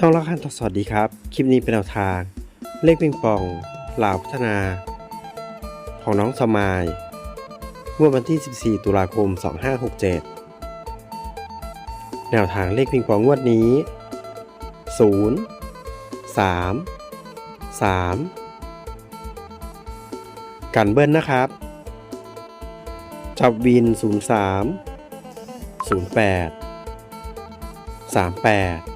ช่องละคันสวัสดีครับ คลิปนี้เป็นแนวทาง เลขปิงปองหล่าวพัฒนา ของน้องสมายงวดวันที่ 14 ตุลาคม 2567 แนวทางเลขปิงปองงวดนี้ 0 3 3 กันเบิ้ลนะครับ จับวิน 03 08 38